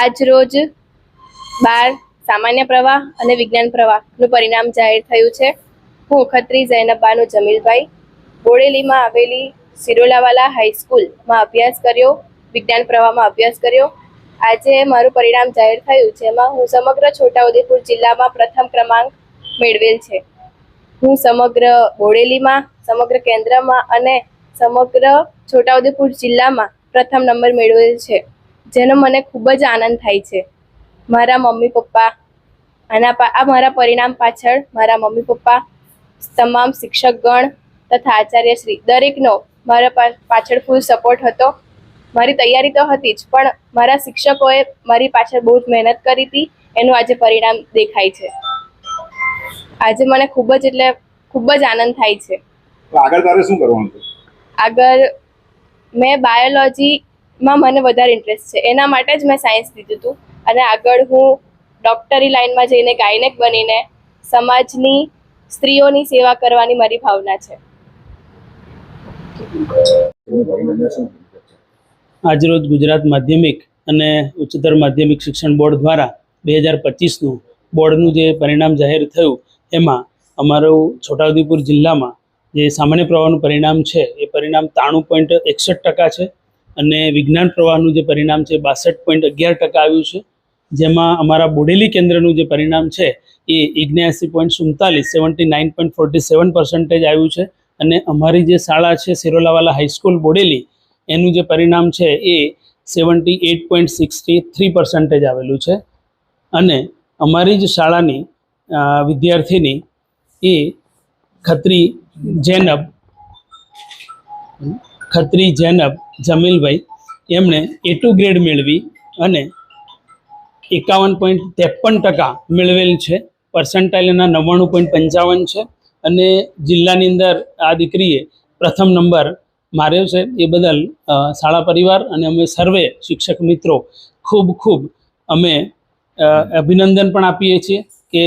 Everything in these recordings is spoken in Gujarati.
આજ રોજ બાર સામાન્ય પ્રવાહ અને વિજ્ઞાન પ્રવાહનું પરિણામ જાહેર થયું છે. હું ખત્રી જૈનબાનુ જમીલભાઈ બોડેલીમાં આવેલી સિરોલાવાલા હાઈસ્કૂલમાં અભ્યાસ કર્યો, વિજ્ઞાન પ્રવાહમાં અભ્યાસ કર્યો. આજે મારું પરિણામ જાહેર થયું જેમાં હું સમગ્ર છોટાઉદેપુર જિલ્લામાં પ્રથમ ક્રમાંક મેળવેલ છે. હું સમગ્ર બોડેલીમાં, સમગ્ર કેન્દ્રમાં અને સમગ્ર છોટાઉદેપુર જિલ્લામાં પ્રથમ નંબર મેળવેલ છે જેનો મને ખૂબ જ આનંદ થાય છે. મારા મમ્મી પપ્પા આના આ મારા પરિણામ પાછળ મારા મમ્મી પપ્પા તમામ શિક્ષકગણ તથા આચાર્યશ્રી દરેકનો મારા પાછળ ફૂલ સપોર્ટ હતો. મારી તૈયારી તો હતી જ પણ મારા શિક્ષકોએ મારી પાછળ બહુ જ મહેનત કરી હતી. એનું આજે પરિણામ દેખાય છે. આજે મને ખૂબ જ એટલે ખૂબ જ આનંદ થાય છે. આગળ તારે શું કરવાનું છે? આગળ મેં બાયોલોજીમાં મને વધારે ઇન્ટરેસ્ટ છે. એના માટે જ મેં સાયન્સ લીધું હતું અને આગળ હું ડૉક્ટરી લાઇનમાં જઈને ગાયનેક બનીને સમાજની સ્ત્રીઓની સેવા કરવાની મારી ભાવના છે. આજરોજ ગુજરાત માધ્યમિક અને ઉચ્ચતર માધ્યમિક શિક્ષણ બોર્ડ દ્વારા બે હજાર પચીસનું બોર્ડનું જે પરિણામ જાહેર થયું, એમાં અમારું છોટાઉદેપુર જિલ્લામાં જે સામાન્ય પ્રવાહનું પરિણામ છે, એ પરિણામ ત્રાણું પોઈન્ટ એકસઠ ટકા છે અને વિજ્ઞાન પ્રવાહનું જે પરિણામ છે, બાસઠ પોઈન્ટ અગિયાર ટકા આવ્યું છે. જેમાં અમારા બોડેલી કેન્દ્રનું જે પરિણામ છે, એ ઓગણ્યાસી પોઈન્ટ સુડતાલીસ, seventy nine point forty seven percentage આવ્યું છે. અને અમારી જે શાળા છે સિરોલાવાલા હાઈસ્કૂલ બોડેલી, એનું જે પરિણામ છે, એ seventy eight point sixty three percentage આવેલું છે. અને અમારી જ શાળાની વિદ્યાર્થીની, એ ખત્રી જૈનબ, ખત્રી જૈનબ, જમીલભાઈ, એમણે એ ટુ ગ્રેડ મેળવી અને એકાવન પોઈન્ટ ત્રેપન ટકા મેળવેલ છે. પર્સન્ટાઇલ એના નવ્વાણું પોઈન્ટ પંચાવન છે અને જિલ્લાની અંદર આ દીકરીએ પ્રથમ નંબર માર્યો છે. એ બદલ શાળા પરિવાર અને અમે સર્વે શિક્ષક મિત્રો ખૂબ ખૂબ અમે અભિનંદન પણ આપીએ છીએ કે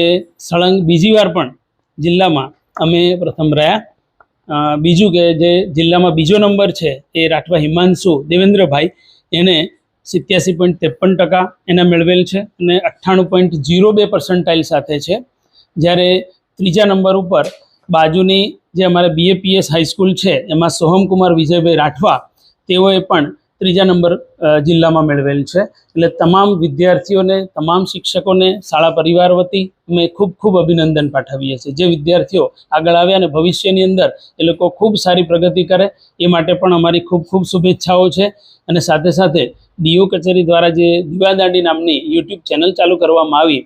સળંગ બીજી વાર પણ જિલ્લામાં અમે પ્રથમ રહ્યા. બીજું કે જે જિલ્લામાં બીજો નંબર છે એ રાઠવા હિમાંશુ દેવેન્દ્રભાઈ, એને સિત્યાસી પોઈન્ટ ત્રેપન ટકા એના મેળવેલ છે અને અઠ્ઠાણું પોઈન્ટ જીરો બે પર્સન્ટાઇલ સાથે છે. જ્યારે ત્રીજા નંબર ઉપર બાજુની જે અમારે બીએપીએસ હાઈસ્કૂલ છે, એમાં સોહમકુમાર વિજયભાઈ રાઠવા, તેઓએ પણ ત્રીજા નંબર જિલ્લામાં મેળવેલ છે. એટલે તમામ વિદ્યાર્થીઓને, તમામ શિક્ષકોને, શાળા પરિવાર વતી અમે ખૂબ ખૂબ અભિનંદન પાઠવીએ છીએ. જે વિદ્યાર્થીઓ આગળ આવ્યા અને ભવિષ્યની અંદર એ લોકો ખૂબ સારી પ્રગતિ કરે, એ માટે પણ અમારી ખૂબ ખૂબ શુભેચ્છાઓ છે. અને સાથે સાથે ડીઓ કચેરી દ્વારા જે દીવાદાંડી નામની યુટ્યુબ ચેનલ ચાલુ કરવામાં આવી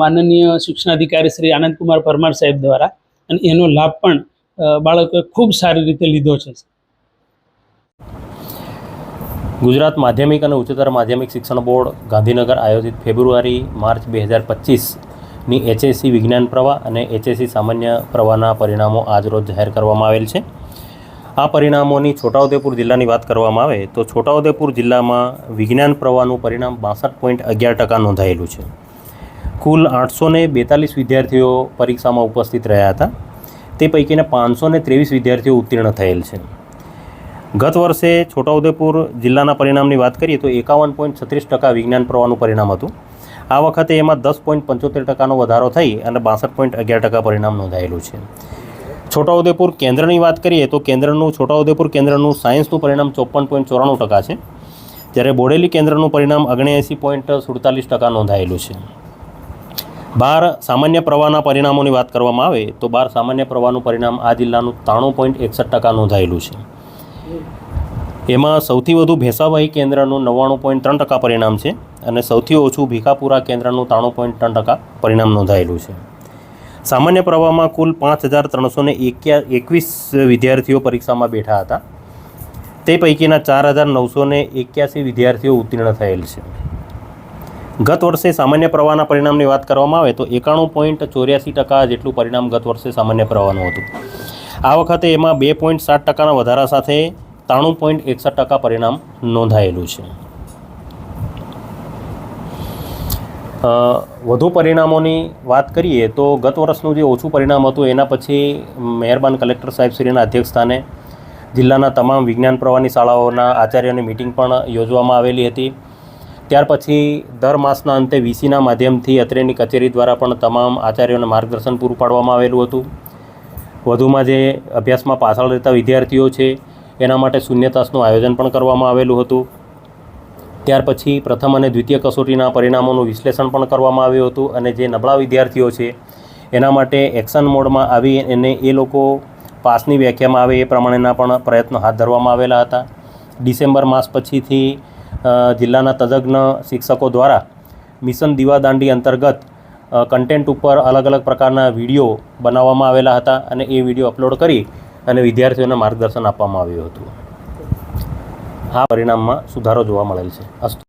માનનીય શિક્ષણાધિકારી શ્રી આનંદકુમાર પરમાર સાહેબ દ્વારા, અને એનો લાભ પણ બાળકોએ ખૂબ સારી રીતે લીધો છે. ગુજરાત માધ્યમિક અને ઉચ્ચતર માધ્યમિક શિક્ષણ બોર્ડ ગાંધીનગર આયોજિત ફેબ્રુઆરી, માર્ચ બે હજાર પચીસની એચએસસી વિજ્ઞાન પ્રવાહ અને એચએસસી સામાન્ય પ્રવાહના પરિણામો આજરોજ જાહેર કરવામાં આવેલ છે. આ પરિણામોની છોટાઉદેપુર જિલ્લાની વાત કરવામાં આવે તો છોટાઉદેપુર જિલ્લામાં વિજ્ઞાન પ્રવાહનું પરિણામ બાસઠ પોઈન્ટ અગિયાર ટકા નોંધાયેલું છે. કુલ આઠસો બેતાલીસ વિદ્યાર્થીઓ પરીક્ષામાં ઉપસ્થિત રહ્યા હતા. તે પૈકીના પાંચસો ને ત્રેવીસ વિદ્યાર્થીઓ ઉત્તીર્ણ થયેલ છે. ગત વર્ષે છોટાઉદેપુર જિલ્લાના પરિણામની વાત કરીએ તો એકાવન પોઈન્ટ છત્રીસ ટકા વિજ્ઞાન પ્રવાહનું પરિણામ હતું. આ વખતે એમાં દસ પોઈન્ટ પંચોતેર ટકાનો વધારો થઈ અને બાસઠ પોઈન્ટ અગિયાર ટકા પરિણામ નોંધાયેલું છે. છોટાઉદેપુર કેન્દ્રની વાત કરીએ તો કેન્દ્રનું છોટાઉદેપુર કેન્દ્રનું સાયન્સનું પરિણામ ચોપન પોઈન્ટ ચોરાણું ટકા છે. જ્યારે બોડેલી કેન્દ્રનું પરિણામ અગણ્યાએંસી પોઈન્ટ સુડતાલીસ ટકા નોંધાયેલું છે. બાર સામાન્ય પ્રવાહના પરિણામોની વાત કરવામાં આવે તો બાર સામાન્ય પ્રવાહનું પરિણામ આ જિલ્લાનું ત્રાણું પોઈન્ટ એકસઠ ટકા નોંધાયેલું છે. એમાં સૌથી વધુ ભેંસાભાઈ કેન્દ્રનું નવ્વાણું પોઈન્ટ ત્રણ ટકા પરિણામ છે અને સૌથી ઓછું ભીખાપુરા કેન્દ્રનું ત્રાણું પોઈન્ટ ત્રણ ટકા પરિણામ નોંધાયેલું છે. સામાન્ય પ્રવાહમાં કુલ પાંચ હજાર ત્રણસો ને એકવીસ વિદ્યાર્થીઓ પરીક્ષામાં બેઠા હતા. તે પૈકીના ચાર હજાર નવસો ને એક્યાસી વિદ્યાર્થીઓ ઉત્તીર્ણ થયેલ છે. ગત વર્ષે સામાન્ય પ્રવાહના પરિણામની વાત કરવામાં આવે તો એકાણું પોઈન્ટ ચોર્યાસી ટકા જેટલું પરિણામ ગત વર્ષે સામાન્ય પ્રવાહનું હતું. આ વખતે એમાં બે પોઈન્ટ સાત ટકાના વધારા સાથે ત્રાણું પોઈન્ટ એકસઠ ટકા પરિણામ નોંધાયેલું છે. વધુ પરિણામોની વાત કરીએ તો ગત વર્ષનું જે ઓછું પરિણામ હતું એના પછી મહેરબાન કલેક્ટર સાહેબશ્રીના અધ્યક્ષસ્થાને જિલ્લાના તમામ વિજ્ઞાન પ્રવાહની શાળાઓના આચાર્યોની મિટિંગ પણ યોજવામાં આવેલી હતી. ત્યાર પછી દર માસના અંતે વીસીના માધ્યમથી અત્રેની કચેરી દ્વારા પણ તમામ આચાર્યોને માર્ગદર્શન પૂરું પાડવામાં આવેલું હતું. વધુમાં જે અભ્યાસમાં પાછળ રહેતા વિદ્યાર્થીઓ છે, એના માટે શૂન્ય તાસનું આયોજન પણ કરવામાં આવેલું હતું. ત્યાર પછી પ્રથમ અને દ્વિતીય કસોટીના પરિણામોનું વિશ્લેષણ પણ કરવામાં આવ્યું હતું અને જે નબળા વિદ્યાર્થીઓ છે, એના માટે એક્શન મોડમાં આવી અને એ લોકો પાસની વ્યાખ્યામાં આવે એ પ્રમાણેના પણ પ્રયત્નો હાથ ધરવામાં આવેલા હતા. ડિસેમ્બર માસ પછીથી જિલ્લાના તજજ્ઞ શિક્ષકો દ્વારા મિશન દીવાદાંડી અંતર્ગત કન્ટેન્ટ ઉપર અલગ અલગ પ્રકારના વીડિયો બનાવવામાં આવેલા હતા અને એ વીડિયો અપલોડ કરી અને વિદ્યાર્થીઓને માર્ગદર્શન આપવામાં આવ્યું હતું. આ પરિણામમાં સુધારો જોવા મળેલ છે. અસ્તુ